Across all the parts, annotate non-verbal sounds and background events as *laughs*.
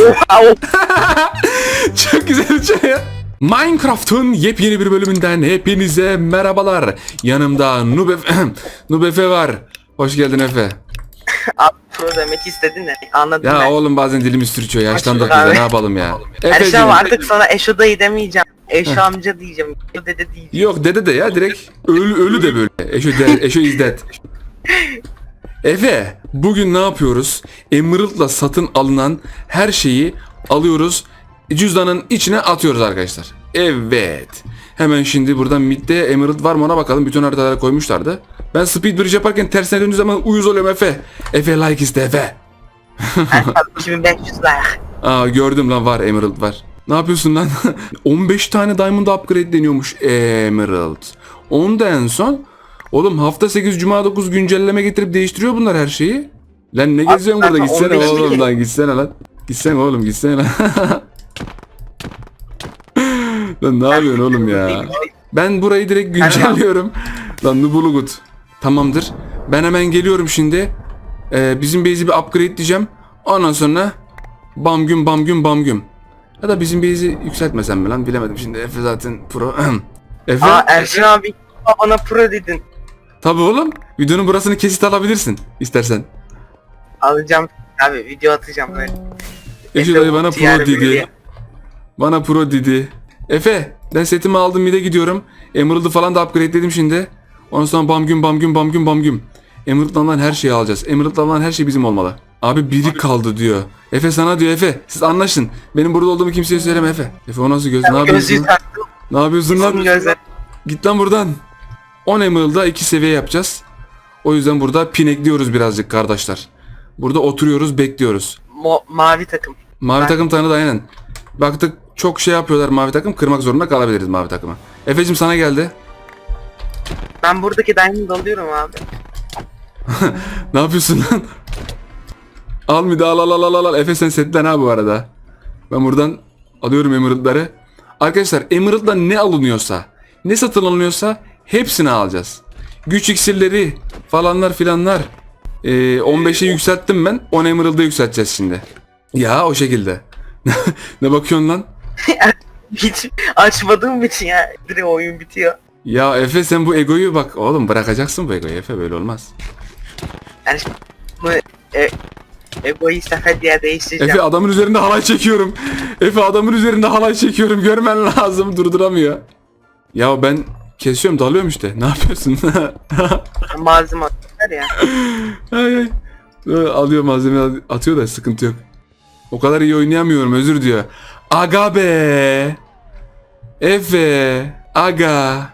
Oha o. *laughs* Çok güzel uçuyor ya. Minecraft'ın yepyeni bir bölümünden hepinize merhabalar. Yanımda Nub Efe, *clears throat* Nub Efe var. Hoş geldin Efe. Abi pro demek istedin de anladım Ya ben. oğlum bazen dilimiz sürçüyor. Yaşlandık biz de abi. ne yapalım ya. Erşan Efeciğim. artık sana Eşo dayı demeyeceğim. Eşo amca diyeceğim. Eşo dede diyeceğim. Yok dede de ya direkt ölü, ölü de böyle. Eşo, de, Eşo is *laughs* dead. Efe bugün ne yapıyoruz? Emerald'la satın alınan her şeyi alıyoruz. Cüzdanın içine atıyoruz arkadaşlar. Evet. Hemen şimdi buradan midde Emerald var mı ona bakalım. Bütün haritalara koymuşlardı. Ben speed bridge yaparken tersine döndüğü zaman uyuz oluyorum Efe. Efe like iste Efe. Erşan 2500 like. Aa gördüm lan var Emerald var. Ne yapıyorsun lan? *laughs* 15 tane Diamond upgrade deniyormuş Emerald. Onu da en son. Oğlum hafta 8 cuma 9 güncelleme getirip değiştiriyor bunlar her şeyi. Lan ne geziyorsun burada gitsene 15 oğlum lan gitsene lan. Gitsene oğlum gitsene lan. *laughs* lan ne yapıyorsun oğlum ya? Ben burayı direkt güncelliyorum. Lan Nubulugut. Tamamdır. Ben hemen geliyorum şimdi. Ee, bizim base'i bir upgrade diyeceğim. Ondan sonra bam güm bam güm bam güm. Ya da bizim base'i yükseltmesem mi lan bilemedim şimdi. Efe zaten pro. *clears throat* Efe? Aa Erşan abi bana pro dedin. Tabii oğlum. Videonun burasını kesit alabilirsin istersen. Alacağım abi video atacağım böyle. Efe dayı bana pro dedi. Bana pro dedi. Efe ben setimi aldım mid'e gidiyorum. Emerald'ı falan da upgrade'ledim şimdi. Ondan sonra bam güm bam güm bam güm bam güm. Emerald'dan her şeyi alacağız. Emerald'dan her şey bizim olmalı. Abi biri kaldı diyor. Efe sana diyor Efe. Siz anlaşın. Benim burada olduğumu kimseye söyleme Efe. Efe o nasıl göz? Ne yapıyorsun? Ne yapıyorsun lan? Git lan buradan. 10 Emerald'a 2 seviye yapacağız. O yüzden burada pinekliyoruz birazcık kardeşler. Burada oturuyoruz bekliyoruz. Mo- mavi takım. Mavi Ben- takım tanıdı aynen. Baktık çok şey yapıyorlar mavi takım. Kırmak zorunda kalabiliriz mavi takıma. Efe'cim sana geldi. Ben buradaki diamond alıyorum abi. *laughs* Ne yapıyorsun lan? al al al al al al, al. Efe sen setten ha bu arada. Ben buradan alıyorum emeraldları. Arkadaşlar emerald'dan ne alınıyorsa, ne satın alınıyorsa hepsini alacağız. Güç iksirleri falanlar filanlar. Ee, 15'e yükselttim ben. 10 emerald'ı yükselteceğiz şimdi. Ya o şekilde. *laughs* ne bakıyorsun lan? *laughs* Hiç açmadığım için ya. Direkt oyun bitiyor. Ya Efe sen bu egoyu bak oğlum bırakacaksın bu egoyu Efe böyle olmaz. Yani bu e, egoist Efe diye değiştireceğim. Efe adamın üzerinde halay çekiyorum. Efe adamın üzerinde halay çekiyorum görmen lazım durduramıyor. Ya ben kesiyorum dalıyorum işte ne yapıyorsun? Malzeme atıyorlar ya. *laughs* ay ay. Alıyor malzeme atıyor da sıkıntı yok. O kadar iyi oynayamıyorum özür diyor. Aga be. Efe. Aga.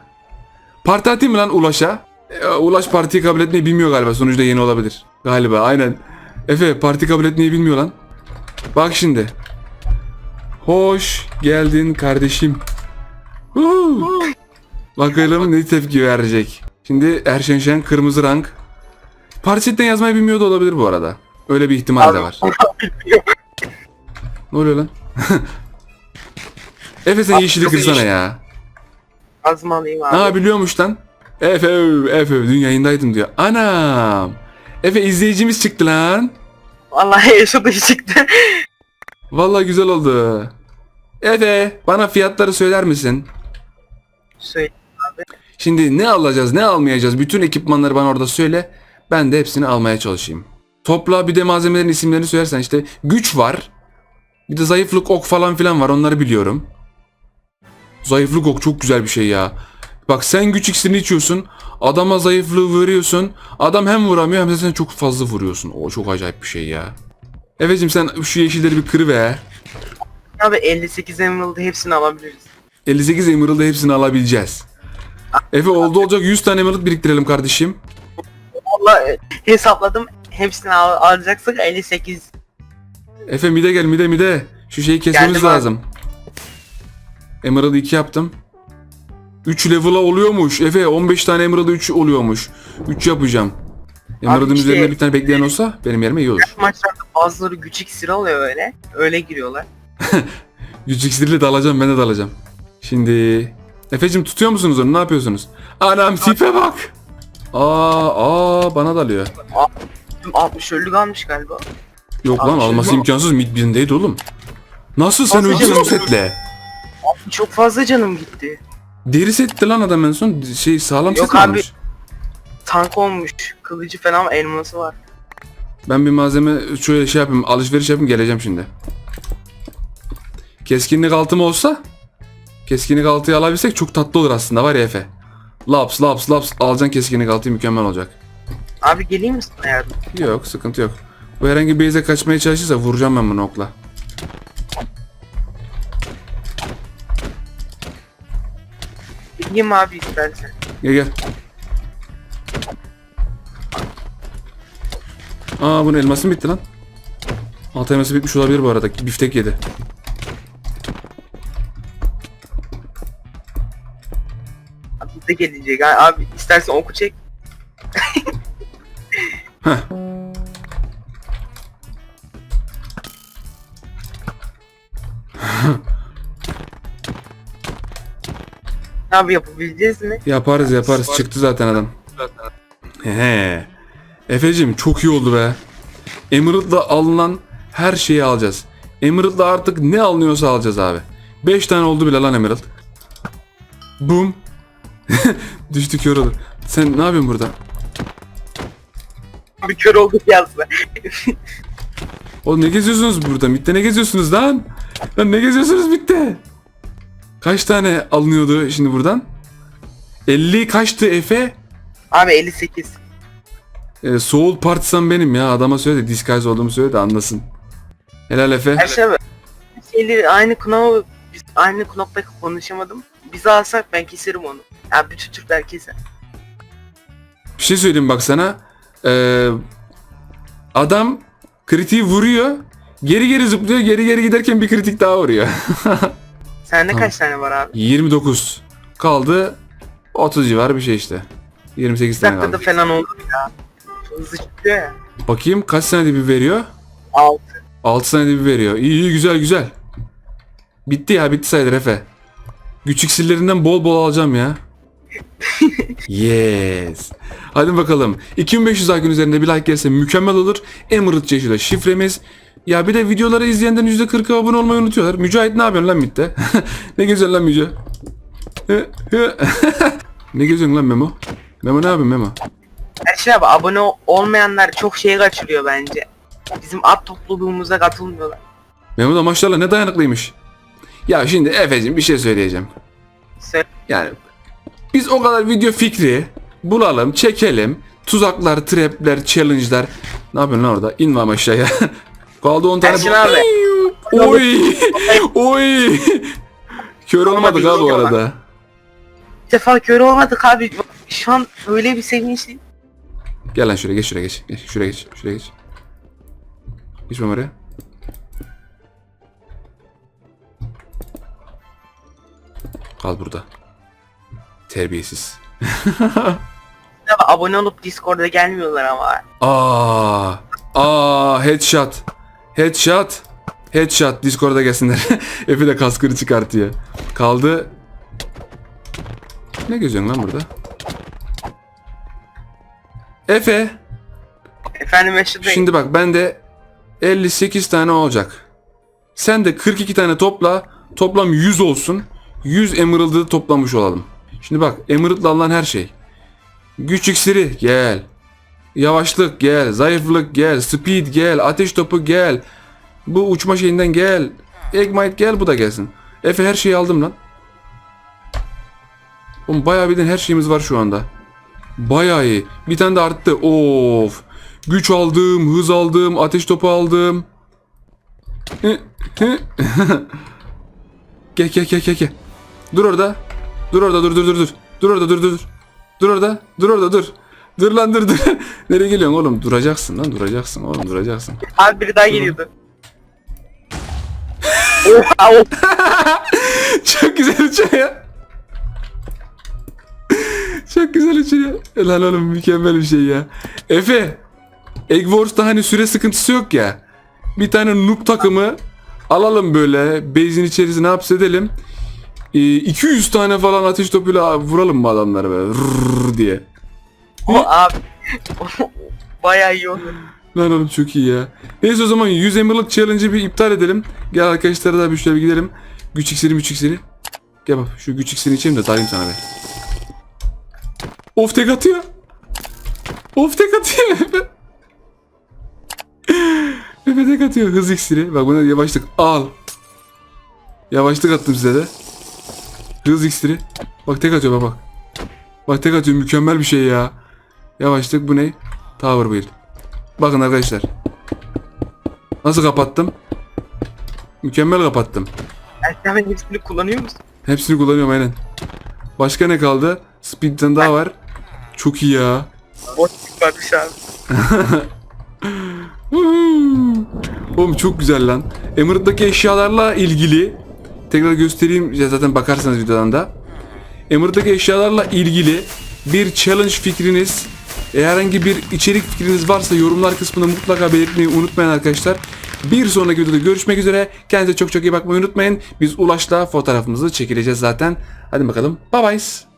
Parti atayım mı lan Ulaş'a? Ee, Ulaş partiyi kabul etmeyi bilmiyor galiba. Sonuçta yeni olabilir. Galiba aynen. Efe parti kabul etmeyi bilmiyor lan. Bak şimdi. Hoş geldin kardeşim. Huu. Bakalım ne tepki verecek. Şimdi Erşen Şen kırmızı rank. Parçetten yazmayı bilmiyor da olabilir bu arada. Öyle bir ihtimal de var. *laughs* Ne oluyor lan? *laughs* Efe sen yeşili kırsana ya. Azmalıyım abi. Ha biliyormuş lan. Efe Efe dün yayındaydım diyor. Anam. Efe izleyicimiz çıktı lan. Vallahi *laughs* yaşadığı çıktı. Vallahi güzel oldu. Efe bana fiyatları söyler misin? Söyle. Şimdi ne alacağız ne almayacağız bütün ekipmanları bana orada söyle. Ben de hepsini almaya çalışayım. Topla bir de malzemelerin isimlerini söylersen işte güç var. Bir de zayıflık ok falan filan var onları biliyorum. Zayıflık ok çok güzel bir şey ya. Bak sen güç iksirini içiyorsun. Adama zayıflığı veriyorsun. Adam hem vuramıyor hem de sen çok fazla vuruyorsun. O çok acayip bir şey ya. Efe'cim sen şu yeşilleri bir kırıver. Abi 58 Emerald'ı hepsini alabiliriz. 58 Emerald'ı hepsini alabileceğiz. Efe oldu olacak 100 tane Emerald biriktirelim kardeşim. Vallahi e, hesapladım. Hepsini al alacaksak 58. Efe mide gel mide mide. Şu şeyi kesmemiz Geldim abi. lazım. Emerald'ı 2 yaptım. 3 level'a oluyormuş. Efe 15 tane Emerald'ı 3 oluyormuş. 3 yapacağım. Emerald'ın işte- üzerinde bir tane bekleyen olsa benim yerime iyi olur. Maçlarda bazıları güç iksiri alıyor öyle. Öyle giriyorlar. *laughs* Güç iksiriyle dalacağım ben de dalacağım. Şimdi Efe'cim tutuyor musunuz onu ne yapıyorsunuz? Anam tipe bak. Aa, aa bana dalıyor. Tüm 60 ölü kalmış galiba. Yok Abi lan alması imkansız mid birindeydi oğlum. Nasıl sen Fazla öldün canım o setle? Çok fazla canım gitti. Deri setti lan adam en son şey sağlam Yok set abi. almış? Tank olmuş. Kılıcı falan elması var. Ben bir malzeme şöyle şey yapayım alışveriş yapayım geleceğim şimdi. Keskinlik altım olsa keskinlik altıyı alabilsek çok tatlı olur aslında var ya Efe. Laps laps laps alacaksın keskinlik altıyı mükemmel olacak. Abi geleyim mi sana yardım? Yok sıkıntı yok. Bu herhangi bir base'e kaçmaya çalışırsa vuracağım ben bunu okla. Geleyim abi istersen. Gel gel. Aa bunun elması mı bitti lan? Alt elması bitmiş olabilir bu arada. Biftek yedi. Abi de gelecek. Ha, Abi istersen oku çek. *laughs* Abi yapabileceğiz mi? Yaparız yaparız. Çıktı zaten adam. He. Efecim çok iyi oldu be. Emerald'la alınan her şeyi alacağız. Emerald'la artık ne alınıyorsa alacağız abi. 5 tane oldu bile lan Emerald. Boom. *laughs* Düştü kör olur. Sen ne yapıyorsun burada? Bir kör olduk yazdı. Oğlum ne geziyorsunuz burada? Mitte ne geziyorsunuz lan? Lan ne geziyorsunuz Mitte? Kaç tane alınıyordu şimdi buradan? 50 kaçtı Efe? Abi 58. Ee, Soul Partisan benim ya. Adama söyle de disguise olduğumu söyle de anlasın. Helal Efe. Her şey abi. Şeyleri aynı biz aynı knopta konuşamadım. Bizi alsak ben keserim onu. Ya bütün Türkler keser. Bir şey söyleyeyim bak sana. Ee, adam kritiği vuruyor. Geri geri zıplıyor. Geri geri giderken bir kritik daha vuruyor. *laughs* Sende kaç tane var abi? 29. Kaldı 30 civarı bir şey işte. 28 Bir tane dakikada kaldı. falan oldu ya. Hızlı çıkıyor ya. Bakayım kaç saniyede bir veriyor? 6. 6 saniyede bir veriyor. İyi iyi güzel güzel. Bitti ya bitti sayılır Efe. Güç iksirlerinden bol bol alacağım ya. *laughs* yes. Hadi bakalım. 2500 like'ın üzerinde bir like gelirse mükemmel olur. Emerald çeşidi şifremiz. Ya bir de videoları izleyenden %40'a abone olmayı unutuyorlar. Mücahit ne yapıyorsun lan mitte? *laughs* ne geziyorsun lan Müce? *laughs* ne geziyorsun lan Memo? Memo ne yapıyorsun Memo? Her şey abi abone ol- olmayanlar çok şeye kaçırıyor bence. Bizim at topluluğumuza katılmıyorlar. Memo da maşallah ne dayanıklıymış. Ya şimdi Efe'cim bir şey söyleyeceğim. Söyle. Yani biz o kadar video fikri bulalım, çekelim. Tuzaklar, trapler, challenge'lar. Ne yapıyorsun lan orada? İnme ama aşağıya. *laughs* Kaldı 10 tane. Ersin abi. Oy! Oy! Kör olmadık ha bu arada. Bir defa kör olmadık abi. Şu an öyle bir sevinçli. Gel lan şuraya geç şuraya geç. geç şuraya geç. Şuraya geç. Geç ben oraya. Kal burada. Terbiyesiz. *laughs* Abone olup Discord'a gelmiyorlar ama. Aa, aa headshot. Headshot. Headshot Discord'a gelsinler. *laughs* Efe de kaskını çıkartıyor. Kaldı. Ne geziyorsun lan burada? Efe. Efendim Mesut Bey. Şimdi bak bende 58 tane olacak. Sen de 42 tane topla. Toplam 100 olsun. 100 Emerald'ı toplamış olalım. Şimdi bak Emerald'la alınan her şey. Güç iksiri gel. Yavaşlık gel. Zayıflık gel. Speed gel. Ateş topu gel. Bu uçma şeyinden gel. Egmite gel bu da gelsin. Efe her şeyi aldım lan. Oğlum bayağı bildiğin her şeyimiz var şu anda. Bayağı iyi. Bir tane de arttı. Of. Güç aldım, hız aldım, ateş topu aldım. *laughs* Gel gel gel gel gel. Dur orada. Dur orada dur dur dur dur. Dur orada dur dur dur. Dur orada. Dur orada dur. Dur lan dur dur. *laughs* Nereye geliyorsun oğlum? Duracaksın lan duracaksın oğlum duracaksın. Abi biri daha geliyordu. Oha o *laughs* Çok güzel uçuyor ya. Çok güzel uçuyor. Lan oğlum mükemmel bir şey ya. Efe. Egg Wars'ta hani süre sıkıntısı yok ya. Bir tane noob takımı alalım böyle. Base'in içerisine hapsedelim. Ee, 200 tane falan ateş topuyla vuralım mı adamları böyle rrrr diye. o abi. *laughs* Bayağı iyi oldu. Lan oğlum çok iyi ya. Neyse o zaman 100 Emerald Challenge'ı bir iptal edelim. Gel arkadaşlara da bir şöyle bir gidelim. Güç iksiri güç iksiri. Gel bak şu güç iksirini içeyim de dalayım sana be. Of tek atıyor. Of tek atıyor. *laughs* Efe tek atıyor hız iksiri. Bak buna yavaşlık al. Yavaşlık attım size de. Hız iksiri. Bak tek atıyor bak bak. Tek atıyor mükemmel bir şey ya. Yavaşlık bu ne? Tower build. Bakın arkadaşlar. Nasıl kapattım? Mükemmel kapattım. Erken ben hepsini kullanıyor musun? Hepsini kullanıyorum aynen. Başka ne kaldı? Speed bir tane daha var. Çok iyi ya. Boş varmış abi. *laughs* Oğlum çok güzel lan. Emerald'daki eşyalarla ilgili tekrar göstereyim zaten bakarsanız videodan da. Emerald'daki eşyalarla ilgili bir challenge fikriniz, herhangi bir içerik fikriniz varsa yorumlar kısmında mutlaka belirtmeyi unutmayın arkadaşlar. Bir sonraki videoda görüşmek üzere. Kendinize çok çok iyi bakmayı unutmayın. Biz Ulaş'la fotoğrafımızı çekileceğiz zaten. Hadi bakalım. Bye bye.